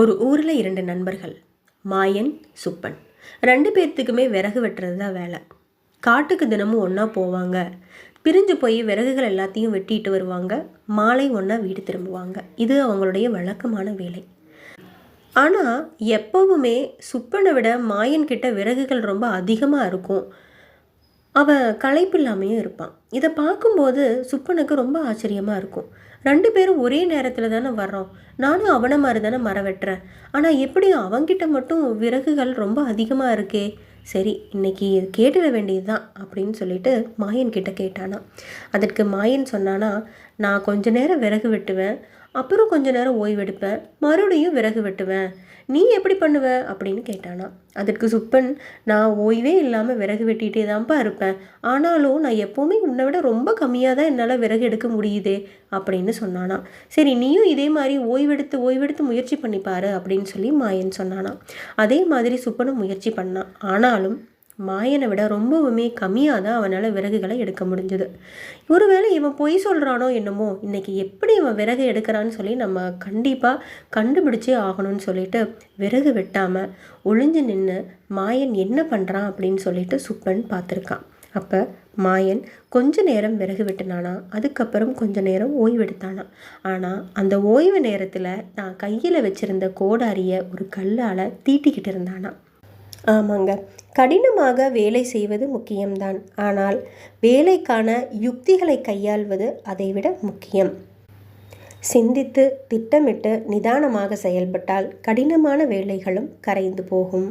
ஒரு ஊரில் இரண்டு நண்பர்கள் மாயன் சுப்பன். ரெண்டு பேர்த்துக்குமே விறகு வெட்டுறது தான் வேலை. காட்டுக்கு தினமும் ஒன்றா போவாங்க. பிரிஞ்சு போய் விறகுகள் எல்லாத்தையும் வெட்டிட்டு வருவாங்க. மாலை ஒன்றா வீடு திரும்புவாங்க. இது அவங்களுடைய வழக்கமான வேலை. ஆனால் எப்போவுமே சுப்பனை விட மாயன் கிட்ட விறகுகள் ரொம்ப அதிகமாக இருக்கும். அவன் களைப்பு இல்லாமையும் இருப்பான். இதை பார்க்கும்போது சுப்பனுக்கு ரொம்ப ஆச்சரியமாக இருக்கும். ரெண்டு பேரும் ஒரே நேரத்தில் தானே வர்றோம். நானும் அவனை மாதிரி தானே மரம் வெட்டுறேன் ஆனால் எப்படி அவங்கிட்ட மட்டும் விறகுகள் ரொம்ப அதிகமாக இருக்கே. சரி இன்னைக்கு கேட்டுட வேண்டியது தான் அப்படின்னு சொல்லிட்டு மாயன் கிட்ட கேட்டானா. அதற்கு மாயன் சொன்னானா நான் கொஞ்ச நேரம் விறகு வெட்டுவேன். அப்புறம் கொஞ்ச நேரம் ஓய்வெடுப்பேன். மறுபடியும் விறகு வெட்டுவேன். நீ எப்படி பண்ணுவ? அப்படின்னு கேட்டானா. அதற்கு சுப்பன் நான் ஓய்வே இல்லாமல் விறகு வெட்டிகிட்டே தான்ப்பா இருப்பேன். ஆனாலும் நான் எப்போவுமே உன்னை விட ரொம்ப கம்மியாக தான் என்னால் விறகு எடுக்க முடியுதே அப்படின்னு சொன்னானா. சரி நீயும் இதே மாதிரி ஓய்வெடுத்து ஓய்வெடுத்து முயற்சி பண்ணிப்பாரு அப்படின்னு சொல்லி மாயன் சொன்னானா. அதே மாதிரி சுப்பனும் முயற்சி பண்ணான் ஆனாலும் மாயனை விட ரொம்பவுமே கம்மியாக தான் அவனால் விறகுகளை எடுக்க முடிஞ்சது. ஒருவேளை இவன் பொய் சொல்கிறானோ என்னமோ இன்னைக்கு எப்படி இவன் விறகு எடுக்கிறான்னு சொல்லி நம்ம கண்டிப்பாக கண்டுபிடிச்சே ஆகணும்னு சொல்லிட்டு விறகு வெட்டாமல் ஒளிஞ்சு நின்று மாயன் என்ன பண்ணுறான் அப்படின்னு சொல்லிட்டு சுப்பன் பார்த்துருக்கான். அப்போ மாயன் கொஞ்ச நேரம் விறகு வெட்டினானா அதுக்கப்புறம் கொஞ்ச நேரம் ஓய்வெடுத்தானா. ஆனால் அந்த ஓய்வு நேரத்தில் தான் கையில் வச்சிருந்த கோடாரியை ஒரு கல்லால் தீட்டிக்கிட்டு இருந்தானா. ஆமாங்க கடினமாக வேலை செய்வது முக்கியம்தான். ஆனால் வேலைக்கான யுக்திகளை கையாள்வது அதைவிட முக்கியம். சிந்தித்து திட்டமிட்டு நிதானமாக செயல்பட்டால் கடினமான வேலைகளும் கரைந்து போகும்.